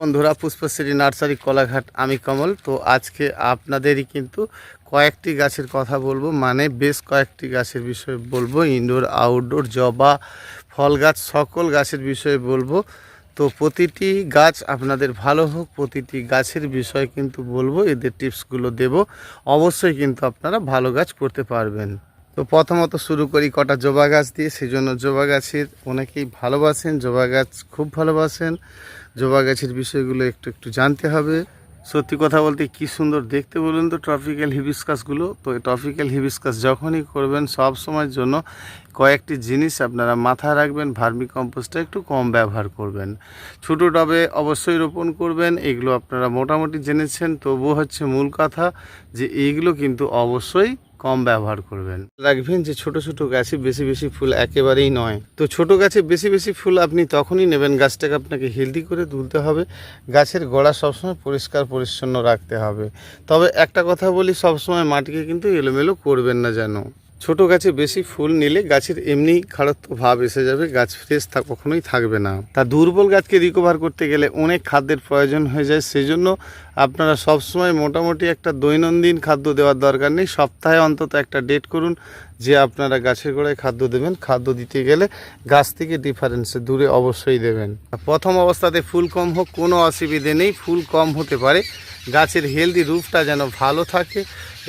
বন্ধুরা, পুষ্পশ্রী নার্সারি কলাঘাট, আমি কমল। তো আজকে আপনাদেরই কিন্তু কয়েকটি গাছের কথা বলব। মানে বেশ কয়েকটি গাছের বিষয়ে বলব। ইনডোর, আউটডোর, জবা, ফল গাছ, সকল গাছের বিষয়ে বলব। তো প্রতিটি গাছ আপনাদের ভালো হোক, প্রতিটি গাছের বিষয়ে কিন্তু বলব, এদের টিপসগুলো দেব। অবশ্যই কিন্তু আপনারা ভালো গাছ করতে পারবেন। তো প্রথমত শুরু করি, কটা জবা গাছ দিয়ে। সেই জন্য জবা গাছের অনেকেই ভালোবাসেন, জবা গাছ খুব ভালোবাসেন। জবা গাছের বিষয়গুলো একটু একটু জানতে হবে। সত্যি কথা বলতে কি সুন্দর দেখতে বলুন তো ট্রপিক্যাল হিবিস্কাসগুলো তো এই ট্রপিক্যাল হিবিস্কাস যখনই করবেন, সব সময়ের জন্য কয়েকটি জিনিস আপনারা মাথায় রাখবেন ভার্মি কম্পোস্টটা একটু কম ব্যবহার করবেন। ছোটো টবে অবশ্যই রোপণ করবেন, এগুলো আপনারা মোটামুটি জেনেছেন, তবুও হচ্ছে মূল কথা যে এইগুলো কিন্তু অবশ্যই কম ব্যবহার করবেন। রাখবেন যে ছোট ছোট গাছে বেশি বেশি ফুল একেবারেই নয়। তো ছোট গাছে বেশি বেশি ফুল আপনি তখনই নেবেন, গাছটাকে আপনাকে হেলদি করে তুলতে হবে। গাছের গোড়া সবসময় পরিষ্কার, পরিচ্ছন্ন রাখতে হবে। তবে একটা কথা বলি, সবসময় মাটিকে কিন্তু এলোমেলো করবেন না যেন। ছোট গাছে বেশি ফুল নিলে গাছের এমনি খারাপ ভাব এসে যাবে, গাছ ফ্রেশ কখনোই থাকবে না। তা দুর্বল গাছকে রিকভার করতে গেলে অনেক খাদ্যের প্রয়োজন হয়ে যায়, সেজন্য আপনারা সবসময় মোটামুটি একটা দৈনন্দিন খাদ্য দেওয়ার দরকার নেই। সপ্তাহে অন্তত একটা ডেট করুন যে আপনারা গাছের গোড়ায় খাদ্য দেবেন, খাদ্য দিতে গেলে গাছ থেকে ডিফারেন্সে দূরে অবশ্যই দেবেন। প্রথম অবস্থাতে ফুল কম হোক, কোনো অসুবিধে নেই, ফুল কম হতে পারে। গাছের হেলদি রূপটা যেন ভালো থাকে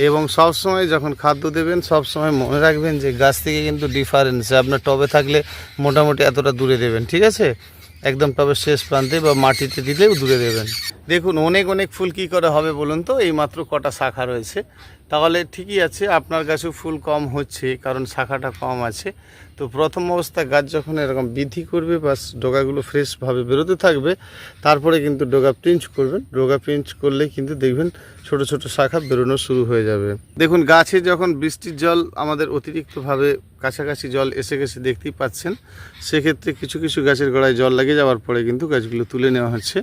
এবং সব সময় যখন খাদ্য দেবেন সব সময় মনে রাখবেন যে গাছ থেকে কিন্তু ডিফারেন্সে আপনার টবে থাকলে মোটামুটি এতটা দূরে দেবেন, ঠিক আছে? একদম টবের শেষ প্রান্তে বা মাটিতে দিলেও দূরে দেবেন। দেখুন, অনেক অনেক ফুল কী করে হবে বলুন তো? এই মাত্র কটা শাখা রয়েছে। তাহলে ঠিকই আছে, আপনার গাছেও ফুল কম হচ্ছে, কারণ শাখাটা কম আছে। তো প্রথম অবস্থা গাছ যখন এরকম বৃদ্ধি করবে বা ডোগাগুলো ফ্রেশভাবে বেরোতে থাকবে, তারপরে কিন্তু ডোগা প্রিঞ্চ করবেন। ডোগা প্রিঞ্চ করলে কিন্তু দেখবেন ছোট ছোট শাখা বেরোনো শুরু হয়ে যাবে। দেখুন, গাছে যখন বৃষ্টির জল, আমাদের অতিরিক্তভাবে কাছাকাছি জল এসে গেছে দেখতেই পাচ্ছেন, সেক্ষেত্রে কিছু কিছু গাছের গোড়ায় জল লেগে যাওয়ার পরে কিন্তু গাছগুলো তুলে নেওয়া হচ্ছে।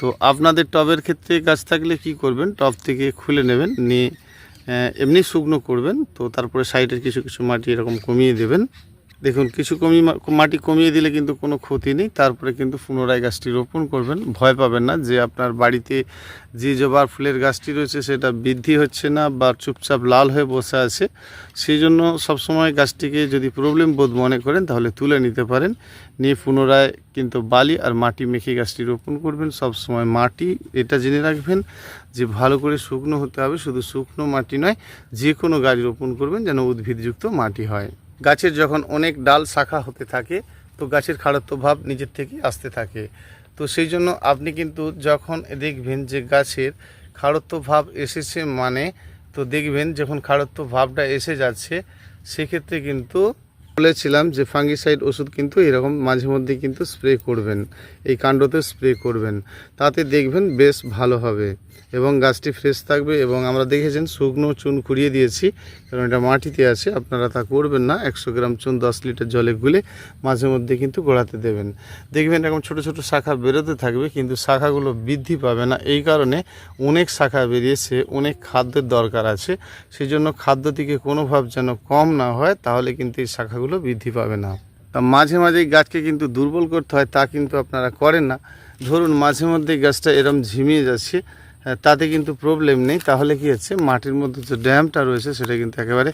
তো আপনাদের টবের ক্ষেত্রে গাছ থাকলে কি করবেন? টব থেকে খুলে নেবেন, নিয়ে এমনি শুকনো করবেন, তো তারপরে সাইডের কিছু কিছু মাটি এরকম কমিয়ে দেবেন। দেখুন, কিছু কমি মাটি কমিয়ে দিলে কিন্তু কোনো ক্ষতি নেই, তারপরে কিন্তু পুনরায় গাছটি রোপণ করবেন। ভয় পাবেন না যে আপনার বাড়িতে যে জবার ফুলের গাছটি রয়েছে, সেটা বৃদ্ধি হচ্ছে না বা চুপচাপ লাল হয়ে বসে আছে। সেই জন্য সবসময় গাছটিকে যদি প্রবলেম বোধ মনে করেন, তাহলে তুলে নিতে পারেন। নিয়ে পুনরায় কিন্তু বালি আর মাটি মেখে গাছটি রোপণ করবেন। সবসময় মাটি, এটা জেনে রাখবেন। যে ভালো করে শুকনো হতে হবে, শুধু শুকনো মাটি নয় যে কোনো গাছ রোপণ করবেন যেন উদ্ভিদযুক্ত মাটি হয়। গাছের যখন অনেক ডাল শাখা হতে থাকে, তো গাছের খাড়ত্ব ভাব নিজের থেকে আসতে থাকে। তো সেই জন্য আপনি কিন্তু যখন দেখবেন যে গাছের খাড়ত্ব ভাব এসেছে মানে তো দেখবেন যখন খাড়ত্ব ভাবটা এসে যাচ্ছে, সেক্ষেত্রে কিন্তু বলেছিলাম যে ফাঙ্গিসাইড ওষুধ কিন্তু এরকম মাঝে মধ্যে কিন্তু স্প্রে করবেন, এই কাণ্ডতে স্প্রে করবেন। তাতে দেখবেন বেশ ভালো হবে। এবং গাছটি ফ্রেশ থাকবে এবং আমরা দেখেছেন শুকনো চুন কুড়িয়ে দিয়েছি, কারণ এটা মাটিতে আছে, আপনারা তা করবেন না। একশো গ্রাম চুন দশ লিটার জলে গুলে মাঝে মধ্যে কিন্তু গোড়াতে দেবেন। দেখবেন এরকম ছোট ছোট শাখা বেরোতে থাকবে, কিন্তু শাখাগুলো বৃদ্ধি পাবে না। এই কারণে অনেক শাখা বেরিয়েছে, অনেক খাদ্যের দরকার আছে। সেই জন্য খাদ্য থেকে কোনোভাবে যেন কম না হয়, তাহলে কিন্তু এই শাখাগুলো বৃদ্ধি পাবে না। তা মাঝে মাঝে গাছকে কিন্তু দুর্বল করতে হয়, তা কিন্তু আপনারা করেন না। ধরুন মাঝে মধ্যে গাছটা এরম ঝিমিয়ে যাচ্ছে তাতে কিন্তু প্রবলেম নেই। তাহলে কি হচ্ছে? মাটির মধ্যে যে ড্যামটা রয়েছে, সেটা কিন্তু একেবারে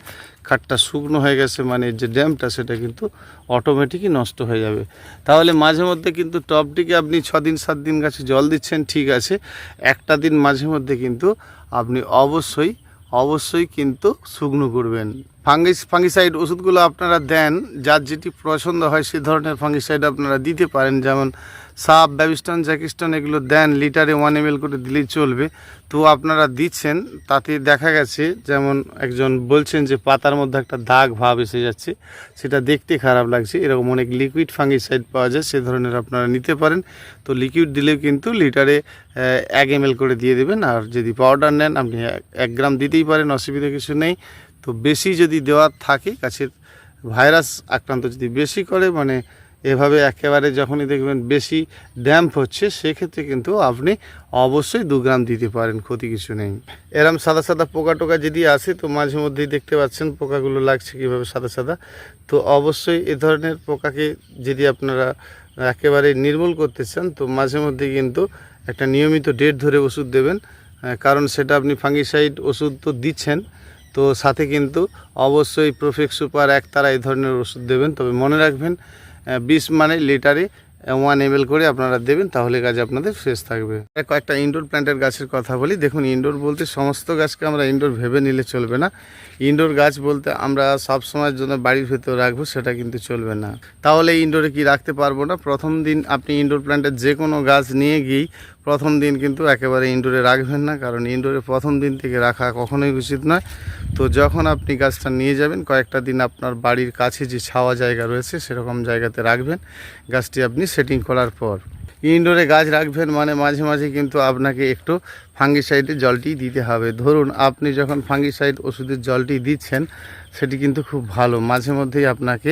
খাটটা শুকনো হয়ে গেছে মানে যে ড্যামটা সেটা কিন্তু অটোমেটিকই নষ্ট হয়ে যাবে। তাহলে মাঝে মধ্যে কিন্তু টপটিকে আপনি ছ দিন সাত দিন গাছে জল দিচ্ছেন, ঠিক আছে। একটা দিন মাঝে মধ্যে কিন্তু আপনি অবশ্যই অবশ্যই কিন্তু শুকনো করবেন। ফাঙ্গিস ফাঙ্গিসাইড ওষুধগুলো আপনারা দেন, যার যেটি পছন্দ হয়, সে ধরনের ফাঙ্গিসাইড আপনারা দিতে পারেন। যেমন সাপ ব্যাবিস্টন, জ্যাকিস্টন, এগুলো দেন, লিটারে ওয়ান এম করে দিলেই চলবে। তো আপনারা দিচ্ছেন, তাতে দেখা গেছে, যেমন একজন বলছেন যে পাতার মধ্যে একটা দাগ ভাব এসে যাচ্ছে, সেটা দেখতে খারাপ লাগছে। এরকম অনেক লিকুইড ফাঙ্গিসাইড পাওয়া যায়, সে ধরনের আপনারা নিতে পারেন। তো লিকুইড দিলেও কিন্তু লিটারে এক এম করে দিয়ে দেবেন, আর যদি পাউডার নেন, আপনি এক- গ্রাম দিতেই পারেন, অসুবিধা কিছু নেই। তো বেশি যদি দেওয়ার থাকে গাছের ভাইরাস আক্রান্ত যদি বেশি করে মানে এভাবে একেবারে যখনই দেখবেন বেশি ড্যাম্প হচ্ছে, সেক্ষেত্রে কিন্তু আপনি অবশ্যই দু গ্রাম দিতে পারেন, ক্ষতি কিছু নেই। এরম সাদা সাদা পোকা টোকা যদি আসে, তো মাঝে মধ্যেই দেখতে পাচ্ছেন পোকাগুলো লাগছে কীভাবে সাদা সাদা। তো অবশ্যই এ ধরনের পোকাকে যদি আপনারা একেবারে নির্মূল করতে চান, তো মাঝে মধ্যে কিন্তু একটা নিয়মিত ডেট ধরে ওষুধ দেবেন। কারণ সেটা আপনি ফাঙ্গিসাইড ওষুধ তো দিচ্ছেন, তো সাথে কিন্তু অবশ্যই প্রোফেক্স সুপার একতারা এই ধরনের ওষুধ দেবেন। তবে মনে রাখবেন বিশ মানে লিটারে ওয়ান এম করে আপনারা দেবেন, তাহলে গাছ আপনাদের ফ্রেশ থাকবে। কয়েকটা ইনডোর প্ল্যান্টের গাছের কথা বলি। দেখুন ইনডোর বলতে সমস্ত গাছকে আমরা ইনডোর ভেবে নিলে চলবে না। ইনডোর গাছ বলতে আমরা সব সময়ের জন্য বাড়ির ভেতরে রাখব, সেটা কিন্তু চলবে না। তাহলে ইনডোরে কি রাখতে পারব না? প্রথম দিন আপনি ইনডোর প্ল্যান্টের যে কোনো গাছ নিয়ে গিয়েই প্রথম দিন কিন্তু একেবারে ইনডোরে রাখবেন না, কারণ ইনডোরে প্রথম দিন থেকে রাখা কখনোই উচিত নয়। তো যখন আপনি গাছটা নিয়ে যাবেন, কয়েকটা দিন আপনার বাড়ির কাছে যে ছাওয়া জায়গা রয়েছে, সেরকম জায়গাতে রাখবেন। গাছটি আপনি সেটিং করার পর। ইনডোরে গাছ রাখবেন মানে মাঝে মাঝে কিন্তু আপনাকে একটু ফাঙ্গিসাইডের জলটি দিতে হবে। ধরুন, আপনি যখন ফাঙ্গিসাইড ওষুধের জলটি দিচ্ছেন, সেটি কিন্তু খুব ভালো। মাঝে মধ্যেই আপনাকে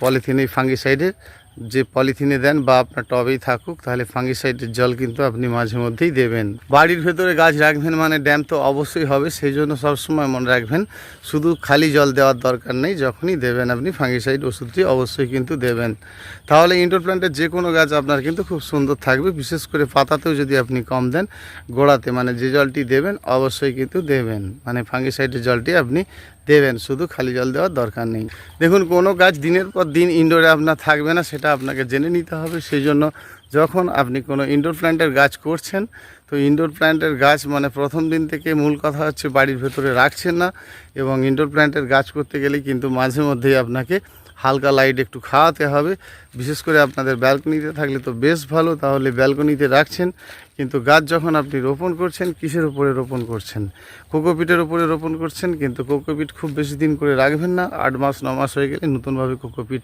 পলিথিনে ফাঙ্গিসাইডের যে পলিথিনে দেন বা আপনার টবেই থাকুক, তাহলে ফাঙ্গিসাইডের জল কিন্তু আপনি মাঝে মধ্যেই দেবেন। বাড়ির ভেতরে গাছ রাখবেন মানে ড্যাম তো অবশ্যই হবে সেই জন্য সবসময় মনে রাখবেন, শুধু খালি জল দেওয়ার দরকার নেই, যখনই দেবেন আপনি ফাঙ্গিসাইড ওষুধটি অবশ্যই কিন্তু দেবেন। তাহলে ইনডোর প্ল্যান্টের যে কোনো গাছ আপনার কিন্তু খুব সুন্দর থাকবে, বিশেষ করে পাতাতেও যদি আপনি কম দেন, গোড়াতে মানে যে জলটি দেবেন, অবশ্যই কিন্তু দেবেন। মানে ফাঙ্গিসাইডের জলটি আপনি দেবেন, শুধু খালি জল দেওয়ার দরকার নেই। দেখুন, কোনো গাছ দিনের পর দিন ইনডোরে আপনার থাকবে না, সেটা আপনাকে জেনে নিতে হবে। সেই জন্য যখন আপনি কোনো ইনডোর প্ল্যান্টের গাছ করছেন, তো ইনডোর প্ল্যান্টের গাছ মানে প্রথম দিন থেকে মূল কথা হচ্ছে বাড়ির ভেতরে রাখছেন না, এবং ইনডোর প্ল্যান্টের গাছ করতে গেলে কিন্তু মাঝে মধ্যেই আপনাকে হালকা লাইট একটু খাওয়াতে হবে। বিশেষ করে আপনাদের ব্যালকনিতে থাকলে তো বেশ ভালো, তাহলে ব্যালকনিতে রাখছেন। কিন্তু গাছ যখন আপনি রোপণ করছেন, কিসের উপরে রোপণ করছেন? কোকোপিটের উপরে রোপণ করছেন, কিন্তু কোকোপিট খুব বেশি দিন করে রাখবেন না। আট মাস, ন মাস হয়ে গেলে নতুনভাবে কোকোপিট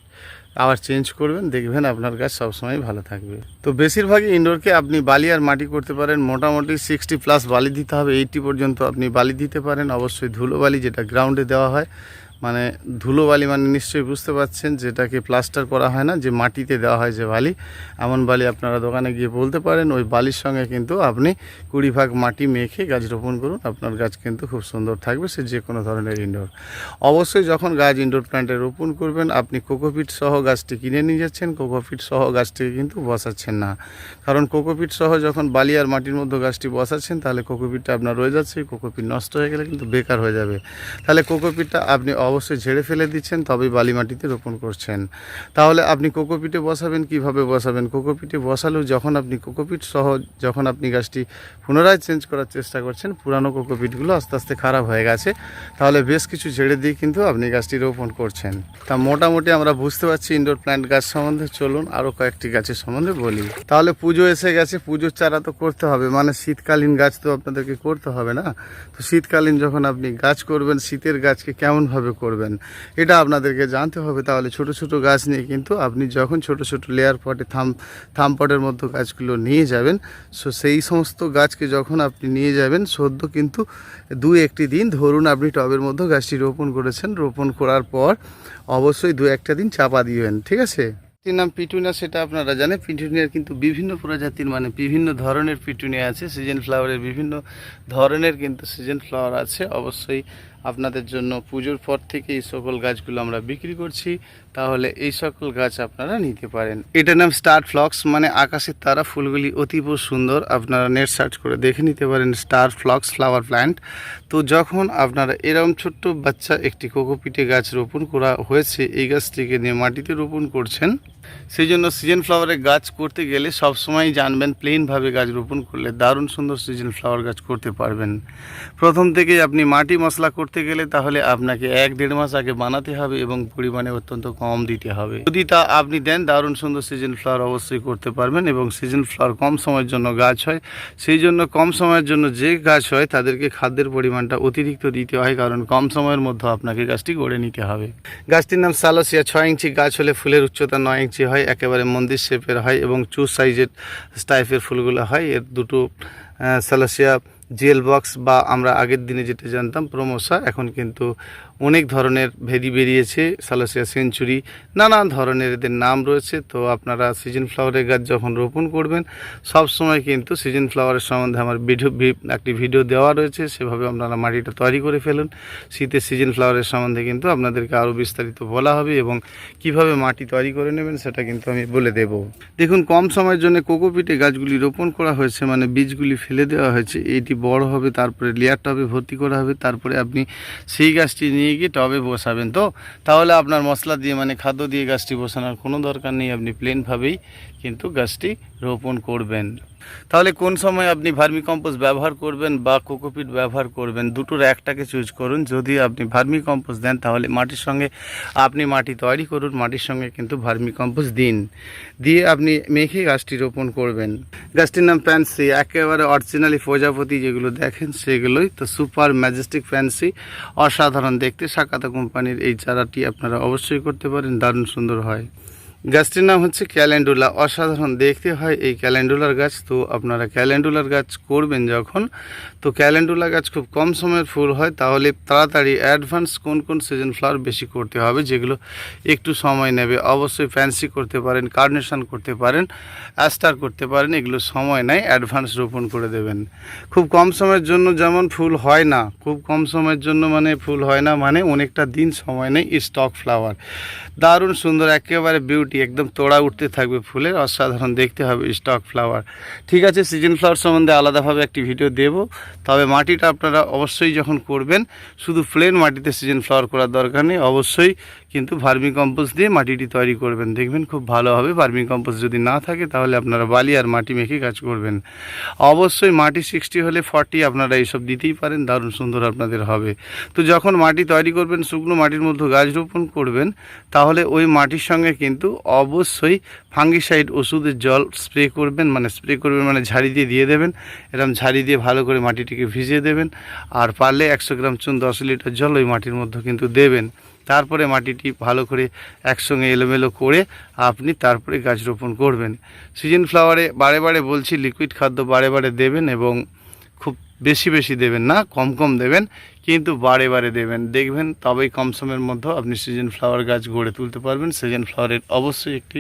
আবার চেঞ্জ করবেন। দেখবেন আপনার গাছ সবসময় ভালো থাকবে। তো বেশিরভাগই ইনডোরকে আপনি বালি আর মাটি করতে পারেন। মোটামুটি সিক্সটি প্লাস বালি দিতে হবে। এইটি পর্যন্ত আপনি বালি দিতে পারেন। অবশ্যই ধুলো বালি যেটা গ্রাউন্ডে দেওয়া হয় মানে ধুলো বালি মানে নিশ্চয়ই বুঝতে পারছেন যেটাকে প্লাস্টার করা হয় না, যে মাটিতে দেওয়া হয় যে বালি। এমন বালি আপনারা দোকানে গিয়ে বলতে পারেন, ওই বালির সঙ্গে কিন্তু আপনি কুড়ি ভাগ মাটি মেখে গাছ রোপণ করুন, আপনার গাছ কিন্তু খুব সুন্দর থাকবে, সে যে কোনো ধরনের ইনডোর অবশ্যই যখন গাছ ইনডোর প্ল্যান্টে রোপণ করবেন, আপনি কোকোপিট সহ গাছটি কিনে নিয়ে যাচ্ছেন কোকোপিট সহ গাছটিকে কিন্তু বসাচ্ছেন না। কারণ কোকোপিট সহ যখন বালি আর মাটির মধ্যে গাছটি বসাচ্ছেন, তাহলে কোকোপিটটা আপনার রয়ে যাচ্ছে কোকোপিট নষ্ট হয়ে গেলে কিন্তু বেকার হয়ে যাবে। তাহলে কোকোপিটটা আপনি অবশ্যই ঝেড়ে ফেলে দিচ্ছেন, তবেই বালি মাটিতে রোপণ করছেন। তাহলে আপনি কোকোপিটে বসাবেন, কীভাবে বসাবেন? কোকোপিটে বসালেও যখন আপনি কোকোপিট সহ যখন আপনি গাছটি পুনরায় চেঞ্জ করার চেষ্টা করছেন, পুরানো কোকোপিটগুলো আস্তে আস্তে খারাপ হয়ে গেছে। তাহলে বেশ কিছু ঝেড়ে দিয়ে কিন্তু আপনি গাছটি রোপণ করছেন। তা মোটামুটি আমরা বুঝতে পারছি ইনডোর প্ল্যান্ট গাছ সম্বন্ধে। চলুন আরও কয়েকটি গাছের সম্বন্ধে বলি। তাহলে পুজো এসে গেছে, পুজোর চারা তো করতে হবে। মানে শীতকালীন গাছ তো আপনাদেরকে করতে হবে না। তো শীতকালীন যখন আপনি গাছ করবেন, শীতের গাছকে কেমনভাবে করবেন। এটা আপনাদেরকে জানতে হবে, তাহলে ছোট ছোট গাছ নিয়ে কিন্তু আপনি যখন ছোট ছোট লেয়ার পটে থাম থাম পটের মতো গাছগুলো নিয়ে যাবেন সো সেই সমস্ত গাছকে যখন আপনি নিয়ে যাবেন, সদ্য কিন্তু দু একটি দিন ধরুন আপনি টবের মধ্যে গাছটি রোপণ করেছেন, রোপণ করার পর অবশ্যই দু একটা দিন চাপা দিবেন, ঠিক আছে? নাম পিটুনিয়া, সেটা আপনারা জানেন। পিটুনিয়ার কিন্তু বিভিন্ন প্রজাতির মানে বিভিন্ন ধরনের পিটুনিয়া আছে সিজন ফ্লাওয়ারের বিভিন্ন ধরনের কিন্তু সিজন ফ্লাওয়ার আছে। অবশ্যই আপনাদের জন্য পুজোর পর থেকে এই সকল গাছগুলো আমরা বিক্রি করছি। তাহলে এই সকল গাছ আপনারা নিতে পারেন। এটার নাম স্টার ফ্লক্স মানে আকাশের তারা ফুলগুলি অতীব সুন্দর। আপনারা নেট সার্চ করে দেখে নিতে পারেন স্টার ফ্লক্স ফ্লাওয়ার প্ল্যান্ট। তো যখন আপনারা এরকম ছোট্ট বাচ্চা একটি কোকোপিটে গাছ রোপণ করা হয়েছে, এই গাছটিকে নিয়ে মাটিতে রোপণ করছেন সেই জন্য সিজন ফ্লাওয়ারের গাছ করতে গেলে সবসময় জানবেন প্লেনভাবে গাছ রোপণ করলে দারুণ সুন্দর সিজন ফ্লাওয়ার গাছ করতে পারবেন। প্রথম থেকেই আপনি মাটি মশলা করতে গেলে তাহলে আপনাকে এক দেড় মাস আগে বানাতে হবে এবং পরিমাণে অত্যন্ত কম দিতে হবে। যদি তা আপনি দেন, দারুণ সুন্দর সিজন ফ্লাওয়ার অবশ্যই করতে পারবেন এবং সিজন ফ্লাওয়ার কম সময়ের জন্য গাছ হয়। সেই জন্য কম সময়ের জন্য যে গাছ হয়, তাদেরকে খাদ্যের পরিমাণটা অতিরিক্ত দিতে হয় কারণ কম সময়ের মধ্যে আপনাকে গাছটি গড়ে নিতে হবে। গাছটির নাম সালসিয়া। ছয় ইঞ্চি গাছ হলে ফুলের উচ্চতা নয় ইঞ্চি হয়, একেবারে মন্দির শেপের হয় এবং চু সাইজের টাইপের ফুলগুলো হয়। এর দুটো সালাসিয়া জেল বক্স বা আমরা আগের দিনে যেটা জানতাম, প্রমোসা। এখন কিন্তু অনেক ধরনের ভেরি বেরিয়েছে, সালাসিয়া সেঞ্চুরি নানা ধরনের এদের নাম রয়েছে। তো আপনারা সিজন ফ্লাওয়ারের গাছ যখন রোপণ করবেন, সব সময় কিন্তু সিজন ফ্লাওয়ারের সম্বন্ধে আমার ভিডিও একটি ভিডিও দেওয়া রয়েছে, সেভাবে আপনারা মাটিটা তৈরি করে ফেলুন। শীতের সিজন ফ্লাওয়ারের সম্বন্ধে কিন্তু আপনাদেরকে আরও বিস্তারিত বলা হবে এবং কীভাবে মাটি তৈরি করে নেবেন সেটা কিন্তু আমি বলে দেব। দেখুন, কম সময়ের জন্য কোকোপিটে গাছগুলি রোপণ করা হয়েছে মানে বীজগুলি ফেলে দেওয়া হয়েছে। এটি বড় হবে, তারপরে লেয়ার টবে ভর্তি করা হবে, তারপরে আপনি সেই গাছটি নিয়ে গিয়ে টবে বসাবেন। তো তাহলে আপনার মশলা দিয়ে মানে খাদ্য দিয়ে গাছটি বসানোর কোনো দরকার নেই। আপনি প্লেনভাবেই কিন্তু গাছটি রোপণ করবেন। তাহলে কোন সময় আপনি ভার্মি কম্পোস্ট ব্যবহার করবেন বা কোকোপিট ব্যবহার করবেন? দুটোর একটাকে চুজ করুন। যদি আপনি ভার্মি কম্পোস্ট দেন, তাহলে মাটির সঙ্গে আপনি মাটি তৈরি করুন। মাটির সঙ্গে কিন্তু ভার্মি কম্পোস্ট দিন। দিয়ে আপনি মেখে গাছটি রোপণ করবেন। গাছটির নাম ফ্যান্সি একেবারে অরিজিনালি প্রজাপতি যেগুলো দেখেন, সেগুলোই তো সুপার ম্যাজেস্টিক ফ্যান্সি অসাধারণ। দেখতে সাকাতা কোম্পানির এই চারাটি আপনারা অবশ্যই করতে পারেন। দারুণ সুন্দর হয়। গাছটির নাম হচ্ছে ক্যালেন্ডুলা। অসাধারণ, দেখতে হয় এই ক্যালেন্ডুলার গাছ। তো আপনারা ক্যালেন্ডুলার গাছ করবেন যখন, তো ক্যালেন্ডুলা গাছ খুব কম সময়ের ফুল হয়, তাহলে তাড়াতাড়ি অ্যাডভান্স কোন কোন সিজন ফ্লাওয়ার বেশি করতে হবে, যেগুলো একটু সময় নেবে। অবশ্যই ফ্যান্সি করতে পারেন, কার্নেশন করতে পারেন, অ্যাস্টার করতে পারেন, এগুলো সময় নেয়, অ্যাডভান্স রোপণ করে দেবেন। খুব কম সময়ের জন্য যেমন ফুল হয় না, খুব কম সময়ের জন্য মানে ফুল হয় না মানে অনেকটা দিন সময় নেই স্টক ফ্লাওয়ার। দারুণ সুন্দর, একেবারে বিউটি একদম তোড়া উঠতে থাকবে ফুলের অসাধারণ দেখতে হবে স্টক ফ্লাওয়ার ঠিক আছে সিজন ফ্লাওয়ার সম্বন্ধে আলাদাভাবে একটি ভিডিও দেব, তবে মাটিটা আপনারা অবশ্যই যখন করবেন, শুধু প্লেন মাটিতে সিজন ফ্লাওয়ার করার দরকার নেই, অবশ্যই কিন্তু ভার্মি কম্পোস্ট দিয়ে মাটিটি তৈরি করবেন। দেখবেন খুব ভালো হবে। ভার্মি যদি না থাকে, তাহলে আপনারা বালি আর মাটি মেখে কাজ করবেন। অবশ্যই মাটি সিক্সটি হলে ফর্টি আপনারা এইসব দিতেই পারেন। দারুণ সুন্দর আপনাদের হবে। তো যখন মাটি তৈরি করবেন, শুকনো মাটির মধ্যে গাছ রোপণ করবেন, তাহলে ওই মাটির সঙ্গে কিন্তু অবশ্যই ফাঙ্গিসাইড ওষুধের জল স্প্রে করবেন। মানে স্প্রে করবেন মানে ঝাড়ি দিয়ে দিয়ে দেবেন। এরকম ঝাড়ি দিয়ে ভালো করে মাটিটিকে ভিজিয়ে দেবেন। আর পারলে একশো গ্রাম চুন দশ লিটার জল ওই মাটির মধ্যে কিন্তু দেবেন। তারপরে মাটিটি ভালো করে একসঙ্গে এলোমেলো করে আপনি তারপরে গাছ রোপণ করবেন। সিজন ফ্লাওয়ারে বারে বারে বলছি লিকুইড খাদ্য বারে বারে দেবেন এবং খুব বেশি বেশি দেবেন না, কম কম দেবেন, কিন্তু বারে বারে দেবেন। দেখবেন তবেই কম সময়ের মধ্যে আপনি সিজন ফ্লাওয়ার গাছ গড়ে তুলতে পারবেন। সিজন ফ্লাওয়ারের অবশ্যই একটি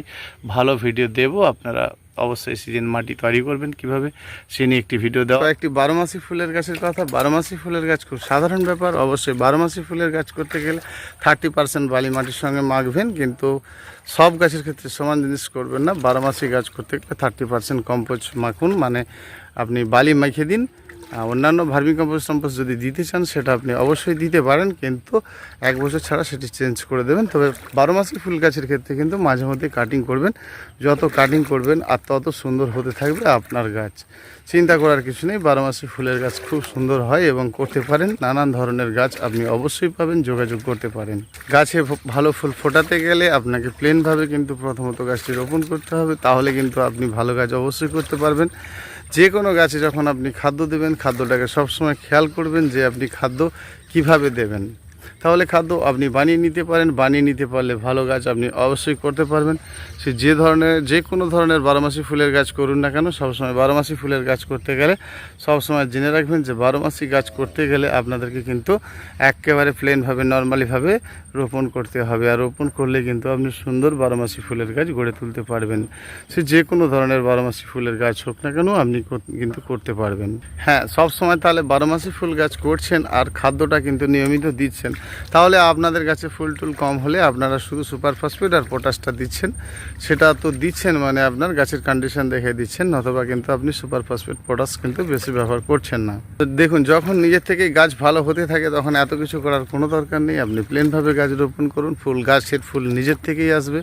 ভালো ভিডিও দেব। আপনারা অবশ্যই সিজন মাটি তৈরি করবেন কীভাবে, সে নিয়ে একটি ভিডিও দেওয়া। একটি বারো মাসি ফুলের গাছের কথা বারো মাসি ফুলের গাছ খুব সাধারণ ব্যাপার। অবশ্যই বারো মাসি ফুলের গাছ করতে গেলে থার্টি পার্সেন্ট বালি মাটির সঙ্গে মাখবেন, কিন্তু সব গাছের ক্ষেত্রে সমান জিনিস করবেন না। বারো মাসি গাছ করতে গেলে থার্টি পার্সেন্ট কম্পোজ মাখুন মানে আপনি বালি মাখিয়ে দিন অন্যান্য ভার্মি কম্পোস্ট টম্পোস্ট যদি দিতে চান, সেটা আপনি অবশ্যই দিতে পারেন, কিন্তু এক বছর ছাড়া সেটি চেঞ্জ করে দেবেন। তবে বারো মাসের ফুল গাছের ক্ষেত্রে কিন্তু মাঝে মধ্যে কাটিং করবেন। যত কাটিং করবেন আর তত সুন্দর হতে থাকবে আপনার গাছ। চিন্তা করার কিছু নেই, বারো মাসে ফুলের গাছ খুব সুন্দর হয় এবং করতে পারেন। নানান ধরনের গাছ আপনি অবশ্যই পাবেন, যোগাযোগ করতে পারেন। গাছে ভালো ফুল ফোটাতে গেলে আপনাকে প্লেনভাবে কিন্তু প্রথমত গাছটি রোপণ করতে হবে। তাহলে কিন্তু আপনি ভালো গাছ অবশ্যই করতে পারবেন। যে কোনো গাছে যখন আপনি খাদ্য দেবেন, খাদ্যটাকে সবসময় খেয়াল করবেন যে আপনি খাদ্য কীভাবে দেবেন। তাহলে খাদ্য আপনি বানিয়ে নিতে পারেন, বানিয়ে নিতে পারলে ভালো গাছ আপনি অবশ্যই করতে পারবেন। সে যে ধরনের, যে কোনো ধরনের বারোমাসি ফুলের গাছ করুন না কেন, সবসময় বারোমাসি ফুলের গাছ করতে গেলে সবসময় জেনে রাখবেন যে বারোমাসি গাছ করতে গেলে আপনাদেরকে কিন্তু একেবারে প্লেনভাবে নর্মালিভাবে রোপণ করতে হবে। আর রোপণ করলে কিন্তু আপনি সুন্দর বারোমাসি ফুলের গাছ গড়ে তুলতে পারবেন। সে যে কোনো ধরনের বারোমাসি ফুলের গাছ হোক না কেন, আপনি কিন্তু করতে পারবেন। হ্যাঁ সবসময় তাহলে বারোমাসি ফুল গাছ করছেন আর খাদ্যটা কিন্তু নিয়মিত দিচ্ছেন। তাহলে আপনাদের কাছে ফুল টুল কম হলে আপনারা শুধু সুপার ফসফেট আর পটাশটা দিচ্ছেন। সেটা তো দিচ্ছেন মানে আপনার গাছের কন্ডিশন দেখে দিচ্ছেন অথবা কিন্তু আপনি সুপার ফসফেট, পটাশ কিন্তু বেশি ব্যবহার করছেন না। তো দেখুন, যখন নিজের থেকে গাছ ভালো হতে থাকে তখন এত কিছু করার কোনো দরকার নেই। আপনি প্লেনভাবে গাছ রোপণ করুন, ফুল গাছের ফুল নিজের থেকেই আসবে।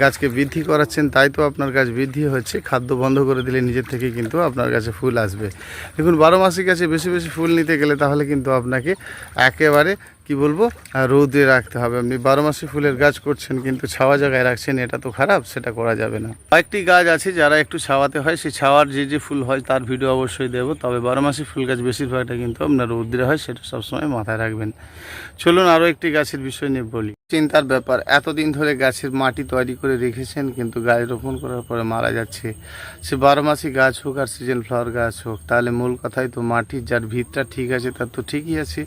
গাছকে বৃদ্ধি করাচ্ছেন, তাই তো আপনার গাছ বৃদ্ধি হচ্ছে। খাদ্য বন্ধ করে দিলে নিজের থেকেই কিন্তু আপনার কাছে ফুল আসবে। দেখুন, বারো মাসি গাছে বেশি বেশি ফুল নিতে গেলে তাহলে কিন্তু আপনাকে একেবারে কি বলব? রৌদ্রে রাখতে হবে। আপনি বারো মাসি ফুলের গাছ করছেন কিন্তু ছাওয়া জায়গায় রাখছেন, এটা তো খারাপ, সেটা করা যাবে না। কয়েকটি গাছ আছে, যারা একটু ছাওয়াতে হয়, সেই ছাওয়ার যে যে ফুল হয়, তার ভিডিও অবশ্যই দেবো। তবে বারো মাসি ফুল গাছ বেশিরভাগটা কিন্তু আপনার রৌদ্রে হয়, সেটা সবসময় মাথায় রাখবেন। চলুন আরও একটি গাছের বিষয় নিয়ে বলি। চিন্তার ব্যাপার, এতদিন ধরে গাছের মাটি তৈরি করে রেখেছেন, কিন্তু গাছ রোপণ করার পরে মারা যাচ্ছে। সে বারো মাসি গাছ হোক আর সিজন ফ্লাওয়ার গাছ হোক, তাহলে মূল কথাই তো মাটির যার ভিতটা ঠিক আছে তার তো ঠিকই আছে,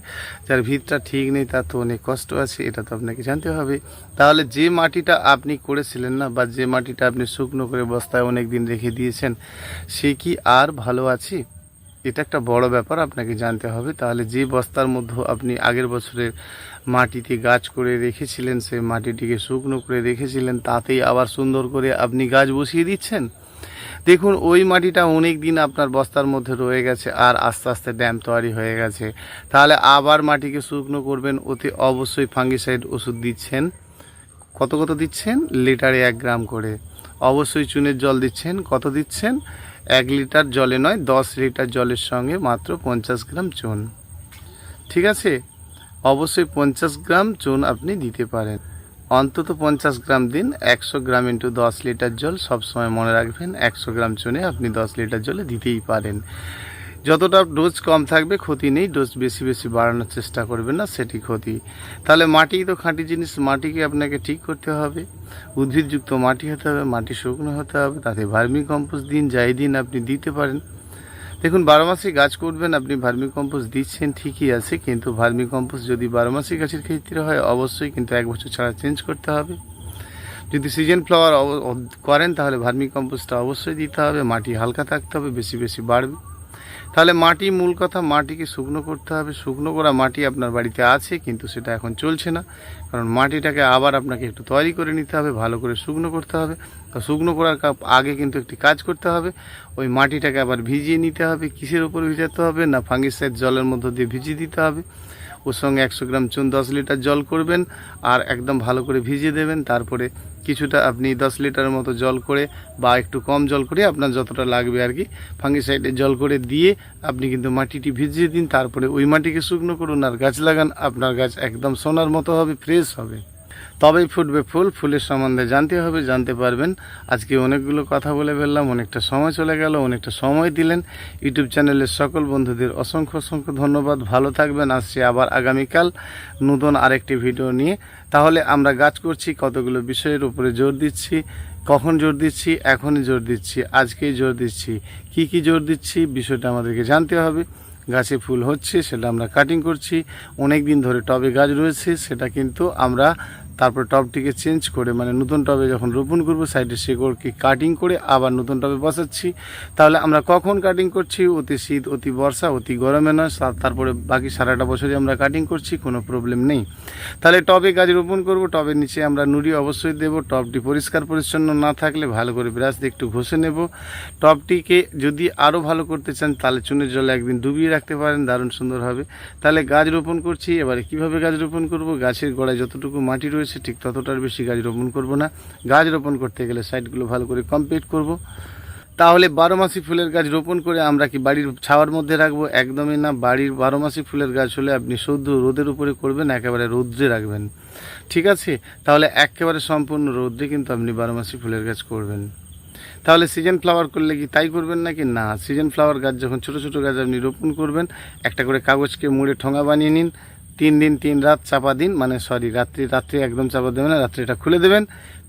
যার ভিতটা ঠিক নেই তার তো অনেক কষ্ট আছে, এটা তো আপনাকে জানতে হবে। তাহলে যে মাটিটা আপনি করেছিলেন না, বা যে মাটিটা আপনি শুকনো করে বস্তায় অনেক দিন রেখে দিয়েছেন, সে কি আর ভালো আছে? এটা একটা বড় ব্যাপার, আপনাকে জানতে হবে। তাহলে যে বস্তার মধ্যে আপনি আগের বছরের মাটিতে গাছ করে রেখেছিলেন সে মাটিটিকে শুকনো করে রেখেছিলেন, তাতেই আবার সুন্দর করে আপনি গাছ বসিয়ে দিচ্ছেন? দেখুন, ওই মাটিটা অনেক দিন আপনার বস্তার মধ্যে রয়ে গেছে আর আস্তে আস্তে ড্যাম তৈরি হয়ে গেছে। তাহলে আবার মাটিকে শুকনো করবেন ওতে অবশ্যই ফাঙ্গিসাইড ওষুধ দিচ্ছেন। কত কত দিচ্ছেন? লিটারে এক গ্রাম করে। অবশ্যই চুনের জল দিচ্ছেন। কত দিচ্ছেন? এক লিটার জলে নয়, দশ লিটার জলের সঙ্গে মাত্র পঞ্চাশ গ্রাম চুন। ঠিক আছে? অবশ্যই পঞ্চাশ গ্রাম চুন আপনি দিতে পারেন। অন্তত পঞ্চাশ গ্রাম দিন, একশো গ্রাম ইন্টু দশ লিটার জল। সবসময় মনে রাখবেন, একশো গ্রাম চুনে আপনি দশ লিটার জলে দিতেই পারেন। যতটা ডোজ কম থাকবে, ক্ষতি নেই। ডোজ বেশি বেশি বাড়ানোর চেষ্টা করবেন না, সেটি ক্ষতি। তাহলে মাটি তো খাঁটি জিনিস, মাটিকে আপনাকে ঠিক করতে হবে। উদ্ভিদযুক্ত মাটি হতে হবে, মাটি শুকনো হতে হবে, তাতে ভার্মি কম্পোস্ট দিন, যাই দিন আপনি দিতে পারেন। দেখুন বারো মাসে গাছ করবেন, আপনি ভার্মি কম্পোস্ট দিচ্ছেন, ঠিকই আছে, কিন্তু ভার্মি কম্পোস্ট যদি বারো মাসে গাছের ক্ষেত্রে হয়, অবশ্যই কিন্তু এক বছর ছাড়া চেঞ্জ করতে হবে। যদি সিজন ফ্লাওয়ার করেন, তাহলে ভার্মি কম্পোস্টটা অবশ্যই দিতে হবে, মাটি হালকা থাকতে হবে, বেশি বেশি বাড়বে। তাহলে মাটি মূল কথা, মাটিকে শুকনো করতে হবে। শুকনো করা মাটি আপনার বাড়িতে আছে, কিন্তু সেটা এখন চলছে না। কারণ মাটিটাকে আবার আপনাকে একটু তৈরি করে নিতে হবে, ভালো করে শুকনো করতে হবে। তো শুকনো করার আগে কিন্তু একটি কাজ করতে হবে। ওই মাটিটাকে আবার ভিজিয়ে নিতে হবে। কিসের উপর ভিজাতে হবে না ফাঙ্গিসাইড জলের মধ্য দিয়ে ভিজিয়ে দিতে হবে। ওর সঙ্গে একশো গ্রাম চুন দশ লিটার জল করবেন আর একদম ভালো করে ভিজিয়ে দেবেন। তারপরে কিছুটা আপনি দশ লিটারের মতো জল করে বা একটু কম জল করে আপনার যতটা লাগবে আর কি ফাঙ্গিসাইডে জল করে দিয়ে আপনি কিন্তু মাটিটি ভিজিয়ে দিন, তারপরে ওই মাটিকে শুকনো করুন আর গাছ লাগান, আপনার গাছ একদম সোনার মতো হবে ফ্রেশ হবে। তবেই ফুটবে ফুল, ফুলের সম্বন্ধে জানতে হবে, জানতে পারবেন। আজকে অনেকগুলো কথা বলে ফেললাম, অনেকটা সময় চলে গেল, অনেকটা সময় দিলেন। ইউটিউব চ্যানেলের সকল বন্ধুদের অসংখ্য অসংখ্য ধন্যবাদ। ভালো থাকবেন, আসছি আবার আগামীকাল নতুন আরেকটি ভিডিও নিয়ে। তাহলে আমরা গাছ করছি, কতগুলো বিষয়ের উপরে জোর দিচ্ছি, কখন জোর দিচ্ছি, এখনই জোর দিচ্ছি, আজকেই জোর দিচ্ছি, কি কি জোর দিচ্ছি, বিষয়টা আমাদেরকে জানতে হবে। গাছে ফুল হচ্ছে, সেটা আমরা কাটিং করছি। অনেক দিন ধরে টবে গাছ রয়েছে, সেটা কিন্তু আমরা তারপর টবটিকে চেঞ্জ করে মানে নতুন টবে যখন রোপণ করব সাইডে শেকড়কে কাটিং করে আবার নতুন টবে বসাচ্ছি। তাহলে আমরা কখন কাটিং করছি? অতি শীত, অতি বর্ষা, অতি গরমে নয় তারপরে বাকি সারাটা বছরই আমরা কাটিং করছি, কোনো প্রবলেম নেই। তাহলে টবে গাছ রোপণ করব টবের নিচে আমরা নুড়ি অবশ্যই দেব টবটি পরিষ্কার পরিচ্ছন্ন না থাকলে ভালো করে ব্রাশ দিয়ে একটু ঘষে নেব। টবটিকে যদি আরও ভালো করতে চান, তাহলে চুনের জলে একদিন ডুবিয়ে রাখতে পারেন, দারুণ সুন্দর হবে। তাহলে গাছ রোপণ করছি, এবারে কীভাবে গাছ রোপণ করব? গাছের গোড়ায় যতটুকু মাটি রয়েছে ঠিক ততটার বেশি গাছ রোপণ করব না। গাছ রোপণ করতে গেলে সাইডগুলো ভালো করে কমপ্লিট করব। তাহলে বারো মাসি ফুলের গাছ রোপণ করে আমরা কি বাড়ির ছাওয়ার মধ্যে রাখব? একদমই না। বাড়ির বারো মাসি ফুলের গাছ হলে আপনি সদ্য রোদের উপরে করবেন, একেবারে রৌদ্রে রাখবেন। ঠিক আছে? তাহলে একেবারে সম্পূর্ণ রৌদ্রে কিন্তু আপনি বারো মাসি ফুলের গাছ করবেন। তাহলে সিজন ফ্লাওয়ার করলে কি তাই করবেন নাকি? না। সিজন ফ্লাওয়ার গাছ যখন ছোট ছোট গাছ আপনি রোপণ করবেন, একটা করে কাগজকে মুড়ে ঠোঙা বানিয়ে নিন। তিন দিন, তিন রাত চাপা দিন মানে সরি রাত্রি রাত্রি একদম চাপা দেবেন না, রাত্রিটা খুলে দেবেন।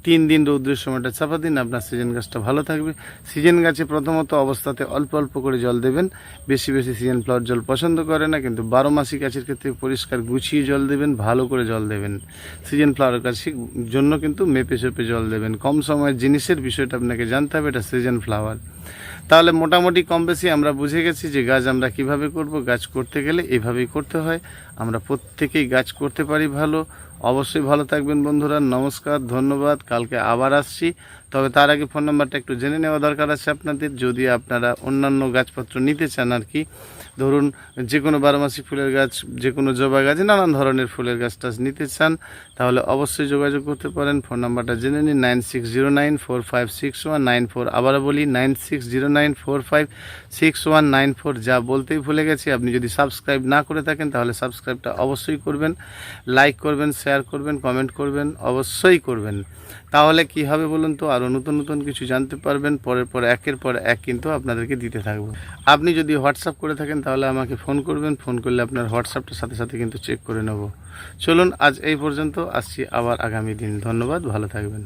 তিন দিন রৌদ্রের সময়টা চাপা দিন, আপনার সিজন গাছটা ভালো থাকবে। সিজন গাছে প্রথমত অবস্থাতে অল্প অল্প করে জল দেবেন। বেশি বেশি সিজন ফ্লাওয়ার জল পছন্দ করে না, কিন্তু বারো মাসি গাছের ক্ষেত্রে পরিষ্কার গুছিয়ে জল দেবেন, ভালো করে জল দেবেন। সিজন ফ্লাওয়ার গাছের জন্য কিন্তু মেপে চেপে জল দেবেন। কম সময়ের জিনিসের বিষয়টা আপনাকে জানতে হবে, এটা সিজন ফ্লাওয়ার তাহলে মোটামুটি কম বেশি আমরা বুঝে গেছি যে গাছ আমরা কীভাবে করব। গাছ করতে গেলে এভাবেই করতে হয়। আমরা প্রত্যেকেই গাছ করতে পারি ভালো। অবশ্যই ভালো থাকবেন বন্ধুরা। নমস্কার, ধন্যবাদ। কালকে আবার আসছি। তবে তার আগে ফোন নাম্বারটা একটু জেনে নেওয়া দরকার আছে আপনাদের। যদি আপনারা অন্যান্য গাছপত্র নিতে চান আর কি ধরুন যে কোনো বারোমাসি ফুলের গাছ যে কোনো জবা গাছ, নানান ধরনের ফুলের গাছ টাছ নিতে চান, তাহলে অবশ্যই যোগাযোগ করতে পারেন। ফোন নাম্বারটা জেনে নিন, nine six zero nine four five six one nine four, আবারও বলি, nine six zero nine four five six one nine four. যা বলতেই ভুলে গেছি, আপনি যদি সাবস্ক্রাইব না করে থাকেন, তাহলে সাবস্ক্রাইবটা অবশ্যই করবেন। লাইক করবেন শেয়ার শেয়ার করবেন, কমেন্ট করবেন, অবশ্যই করবেন। তাহলে কি হবে বলুন তো? আরও নতুন নতুন কিছু জানতে পারবেন, পরের পর একের পর এক কিন্তু আপনাদেরকে দিতে থাকব। আপনি যদি হোয়াটসঅ্যাপ করে থাকেন, তাহলে আমাকে ফোন করবেন, ফোন করলে আপনার হোয়াটসঅ্যাপটার সাথে সাথে কিন্তু চেক করে নেব। চলুন, আজ এই পর্যন্ত আসছি, আবার আগামী দিন। ধন্যবাদ, ভালো থাকবেন।